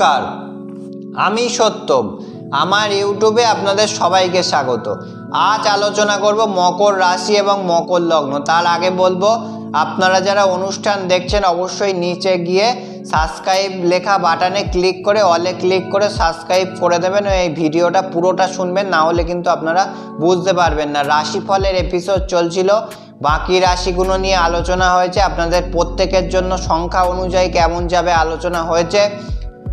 নমস্কার। আমি সত্যম। আমার ইউটিউবে আপনাদের সবাইকে স্বাগত। আজ আলোচনা করব মকর রাশি এবং মকর লগ্ন। তার আগে বলব, আপনারা যারা অনুষ্ঠান দেখছেন, অবশ্যই নিচে গিয়ে সাবস্ক্রাইব লেখা বাটনে ক্লিক করে অলে ক্লিক করে সাবস্ক্রাইব করে দেবেন। এই ভিডিওটা পুরোটা শুনবেন, না হলে কিন্তু আপনারা বুঝতে পারবেন না। রাশিফলের এপিসোড চলছিল। বাকি রাশিগুলো নিয়ে আলোচনা হয়েছে। আপনাদের প্রত্যেকের জন্য সংখ্যা অনুযায়ী কেমন যাবে আলোচনা হয়েছে।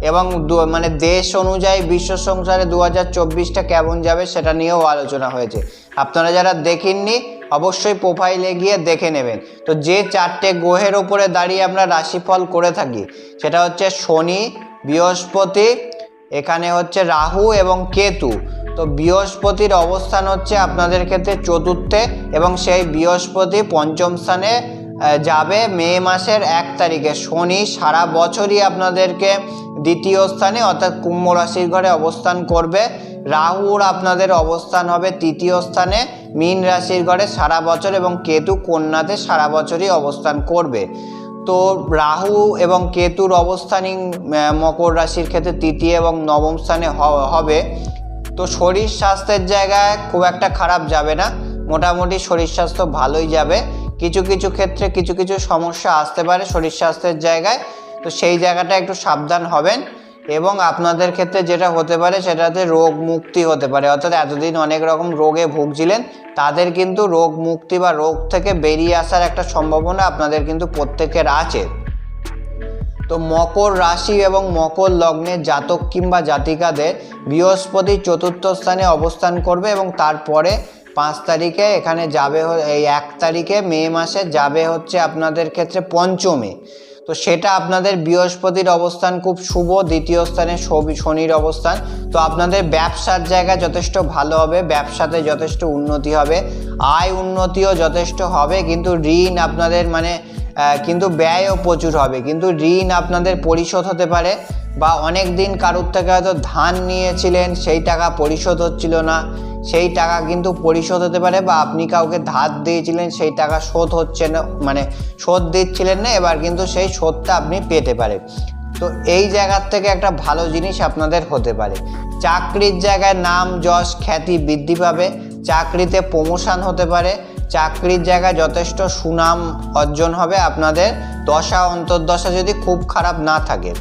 এবং মানে দেশ অনুযায়ী বিশ্ব সংসারে দু হাজার চব্বিশটা কেমন যাবে সেটা নিয়েও আলোচনা হয়েছে। আপনারা যারা দেখেননি, অবশ্যই প্রোফাইলে গিয়ে দেখে নেবেন। তো যে চারটে গ্রহের ওপরে দাঁড়িয়ে আমরা রাশিফল করে থাকি, সেটা হচ্ছে শনি, বৃহস্পতি, এখানে হচ্ছে রাহু এবং কেতু। তো বৃহস্পতির অবস্থান হচ্ছে আপনাদের ক্ষেত্রে চতুর্থে এবং সেই বৃহস্পতি পঞ্চম স্থানে যাবে মে মাসের এক তারিখে। শনি সারা বছরই আপনাদেরকে দ্বিতীয় স্থানে অর্থাৎ কুম্ভ রাশির ঘরে অবস্থান করবে। রাহুর আপনাদের অবস্থান হবে তৃতীয় স্থানে। মীন রাশির ঘরে সারা বছর এবং কেতু কন্যাতে সারা বছরই অবস্থান করবে। তো রাহু এবং কেতুর অবস্থানই মকর রাশির ক্ষেত্রে তৃতীয় এবং নবম স্থানে হবে। তো শরীর স্বাস্থ্যের জায়গায় খুব একটা খারাপ যাবে না। মোটামুটি শরীর স্বাস্থ্য ভালোই যাবে। কিছু কিছু ক্ষেত্রে কিছু কিছু সমস্যা আসতে পারে, শরীর স্বাস্থ্যের জায়গায়। তো সেই জায়গাটা একটু সাবধান হবেন এবং আপনাদের ক্ষেত্রে যেটা হতে পারে সেটাতে রোগ মুক্তি হতে পারে। অর্থাৎ এতদিন অনেক রকম রোগে ভুগছিলেন, তাদের কিন্তু রোগ মুক্তি বা রোগ থেকে বেরিয়ে আসার একটা সম্ভাবনা আপনাদের কিন্তু প্রত্যেকের আছে। তো মকর রাশি এবং মকর লগ্নের জাতক কিংবা জাতিকাদের বৃহস্পতি চতুর্থ স্থানে অবস্থান করবে এবং তারপরে পাঁচ তারিখে এখানে যাবে এই এক তারিখে মে মাসে যাবে হচ্ছে আপনাদের ক্ষেত্রে পঞ্চমে। তো সেটা আপনাদের বৃহস্পতির অবস্থান খুব শুভ, দ্বিতীয় স্থানে শনির অবস্থান। তো আপনাদের ব্যবসার জায়গা যথেষ্ট ভালো হবে, ব্যবসাতে যথেষ্ট উন্নতি হবে, আয় উন্নতিও যথেষ্ট হবে, কিন্তু ঋণ আপনাদের মানে কিন্তু ব্যয়ও প্রচুর হবে। কিন্তু ঋণ আপনাদের পরিশোধ হতে পারে বা অনেক দিন কারোর থেকে হয়তো ধান নিয়েছিলেন, সেই টাকা পরিশোধ হচ্ছিল না। সেই টাকা কিন্তু পরিশোধ হতে পারে বা আপনি কাউকে ধার দিয়েছিলেন, সেই টাকা শোধ হচ্ছে না মানে শোধ দিচ্ছিলেন না, এবার কিন্তু সেই শোধটা আপনি পেতে পারেন তো এই জায়গার থেকে একটা ভালো জিনিস আপনাদের হতে পারে। চাকরির জায়গায় নাম, যশ, খ্যাতি বৃদ্ধি পাবে, চাকরিতে প্রমোশন হতে পারে, চাকরির জায়গায় যথেষ্ট সুনাম অর্জন হবে, আপনাদের দশা, অন্তর্দশা যদি খুব খারাপ না থাকে।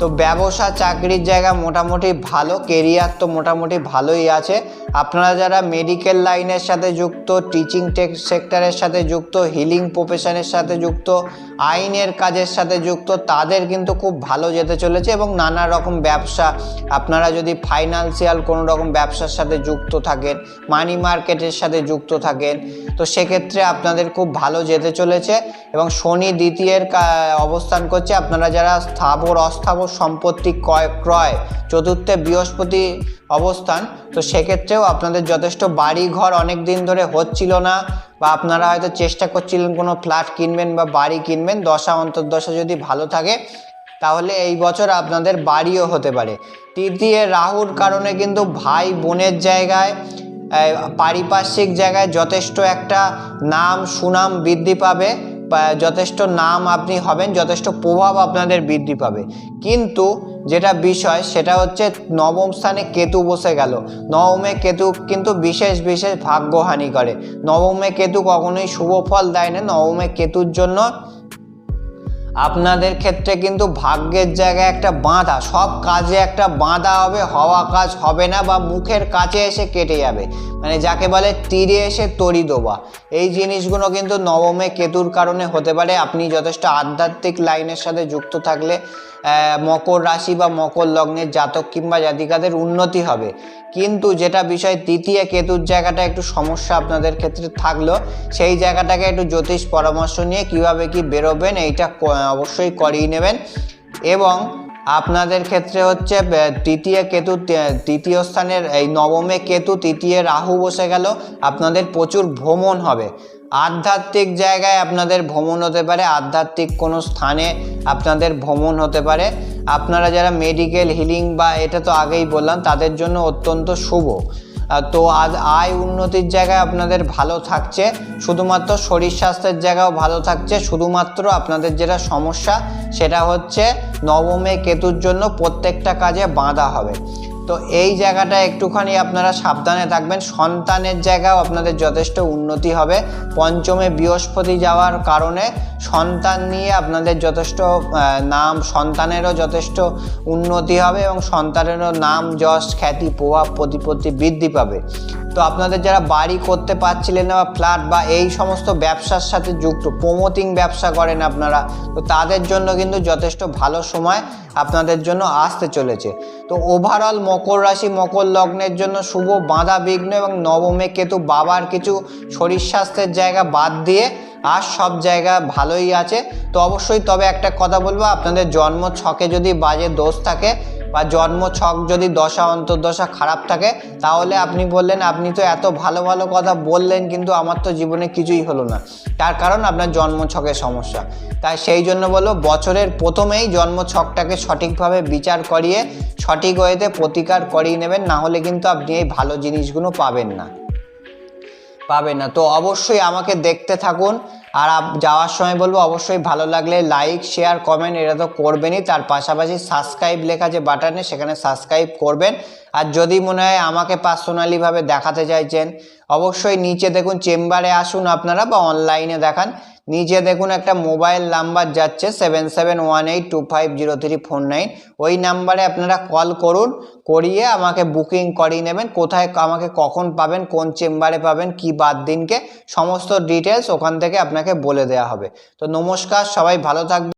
তো ব্যবসা, চাকরির জায়গা মোটামুটি ভালো কেরিয়ার তো মোটামুটি ভালোই আছে। আপনারা যারা মেডিকেল লাইনের সাথে যুক্ত টিচিং টেক সেক্টরের সাথে যুক্ত হিলিং প্রফেশনের সাথে যুক্ত, আইনের কাজের সাথে যুক্ত, তাদের কিন্তু খুব ভালো যেতে চলেছে এবং নানা রকম ব্যবসা। আপনারা যদি ফাইন্যান্সিয়াল কোনো রকম ব্যবসার সাথে যুক্ত থাকেন মানি মার্কেটের সাথে যুক্ত থাকেন, তো সেক্ষেত্রে আপনাদের খুব ভালো যেতে চলেছে এবং শনি দ্বিতীয়ের অবস্থান করছে। আপনারা যারা স্থাবর, অস্থাবর সম্পত্তি ক্রয় ক্রয় চতুর্থে বৃহস্পতি অবস্থান, তো সেক্ষেত্রেও আপনাদের যথেষ্ট বাড়ি ঘর অনেক দিন ধরে হচ্ছিল না বা আপনারা হয়তো চেষ্টা করছিলেন কোনো ফ্ল্যাট কিনবেন বা বাড়ি কিনবেন, দশা অন্তর্দশা যদি ভালো থাকে, তাহলে এই বছর আপনাদের বাড়িও হতে পারে। তৃতীয় রাহুর কারণে কিন্তু ভাই বোনের জায়গায় পারিপার্শ্বিক জায়গায় যথেষ্ট একটা নাম সুনাম বৃদ্ধি পাবে। যথেষ্ট নাম আপনি হবেন, যথেষ্ট প্রভাব আপনাদের বৃদ্ধি পাবে। কিন্তু যেটা বিষয়, সেটা হচ্ছে নবম স্থানে কেতু বসে গেল। নবমে কেতু কিন্তু বিশেষ বিশেষ ভাগ্যহানি করে। নবমে কেতু কখনোই শুভ ফল দেয় না। নবমে কেতুর জন্য আপনাদের ক্ষেত্রে কিন্তু ভাগ্যের জায়গায় একটা বাঁধা, সব কাজে একটা বাঁধা হবে, হওয়া কাজ হবে না বা মুখের কাছে এসে কেটে যাবে। মানে যাকে বলে তীরে এসে তরি দোবা। এই জিনিসগুলো কিন্তু নবমে কেতুর কারণে হতে পারে। আপনি যথেষ্ট আধ্যাত্মিক লাইনের সাথে যুক্ত থাকলে মকর রাশি বা মকর লগ্নের জাতক কিংবা জাতিকাদের উন্নতি হবে। কিন্তু যেটা বিষয় তৃতীয় কেতুর জায়গাটা একটু সমস্যা আপনাদের ক্ষেত্রে থাকল, সেই জায়গাটাকে একটু জ্যোতিষ পরামর্শ নিয়ে কীভাবে কি বেরোবেন এইটা অবশ্যই করিয়ে নেবেন। এবং আপনাদের ক্ষেত্রে হচ্ছে তৃতীয় কেতু তৃতীয় স্থানের এই নবমে কেতু, তৃতীয় রাহু বসে গেল, আপনাদের প্রচুর ভ্রমণ হবে। আধ্যাত্মিক জায়গায় আপনাদের ভ্রমণ হতে পারে, আধ্যাত্মিক কোনো স্থানে আপনাদের ভ্রমণ হতে পারে। আপনারা যারা মেডিকেল হিলিং বা এটা তো আগেই বললাম, তাদের জন্য অত্যন্ত শুভ। তো আজ আয় উন্নতির জায়গায় আপনাদের ভালো থাকছে, শুধুমাত্র শরীর স্বাস্থ্যের জায়গাও ভালো থাকছে, শুধুমাত্র আপনাদের যেটা সমস্যা, সেটা হচ্ছে নবমে কেতুর জন্য প্রত্যেকটা কাজে বাঁধা হবে। তো এই জায়গাটা একটুখানি আপনারা সাবধানে থাকবেন। সন্তানের জায়গাও আপনাদের যথেষ্ট উন্নতি হবে। পঞ্চমে বৃহস্পতি যাওয়ার কারণে সন্তান নিয়ে আপনাদের যথেষ্ট নাম, সন্তানেরও যথেষ্ট উন্নতি হবে এবং সন্তানেরও নাম, যশ, খ্যাতি, প্রভাব, প্রতিপত্তি বৃদ্ধি পাবে। তো আপনাদের যারা বাড়ি করতে পারছিলেন না বা ফ্ল্যাট বা এই সমস্ত ব্যবসার সাথে যুক্ত প্রমোটিং ব্যবসা করেন আপনারা, তো তাদের জন্য কিন্তু যথেষ্ট ভালো সময় আপনাদের জন্য আসতে চলেছে। তো ওভারঅল মকর রাশি, মকর লগ্নের জন্য শুভ, বাঁধা বিঘ্ন এবং নবমে কেতু, বাবার কিছু শরীর স্বাস্থ্যের জায়গা বাদ দিয়ে আর সব জায়গা ভালোই আছে। তো অবশ্যই তবে একটা কথা বলব, আপনাদের জন্ম ছকে যদি বাজে দোষ থাকে বা জন্ম ছক যদি দশা, অন্তর্দশা খারাপ থাকে, তাহলে আপনি বললেন, আপনি তো এত ভালো ভালো কথা বললেন কিন্তু আমার তো জীবনে কিছুই হলো না। তার কারণ আপনার জন্ম ছকের সমস্যা। তাই সেই জন্য বলব, বছরের প্রথমেই জন্ম ছকটাকে সঠিকভাবে বিচার করিয়ে, সঠিক ওয়েতে প্রতিকার করিয়ে নেবেন, না হলে কিন্তু আপনি এই ভালো জিনিসগুলো পাবেন না। পাবে না। তো অবশ্যই আমাকে দেখতে থাকুন। আর যাওয়ার সময় বলব, অবশ্যই ভালো লাগলে লাইক শেয়ার কমেন্ট এটা তো করবেনই। তার পাশাপাশি সাবস্ক্রাইব লেখা যে বাটনে সেখানে সাবস্ক্রাইব করবেন। আর যদি মনে হয় আমাকে পার্সোনালিভাবে দেখাতে চাইছেন, অবশ্যই নিচে দেখুন চেম্বারে আসুন আপনারা বা অনলাইনে দেখান। নিচে দেখুন একটা মোবাইল নাম্বার যাচ্ছে seven seven one eight two five zero three four nine. ওই নাম্বারে আপনারা কল করুন, করিয়ে আমাকে বুকিং করিয়ে নেবেন, কোথায় আমাকে কখন পাবেন, কোন চেম্বারে পাবেন, কি বাদ দিনকে, সমস্ত ডিটেলস ওখান থেকে আপনাকে বলে দেওয়া হবে। তো নমস্কার, সবাই ভালো থাকবেন।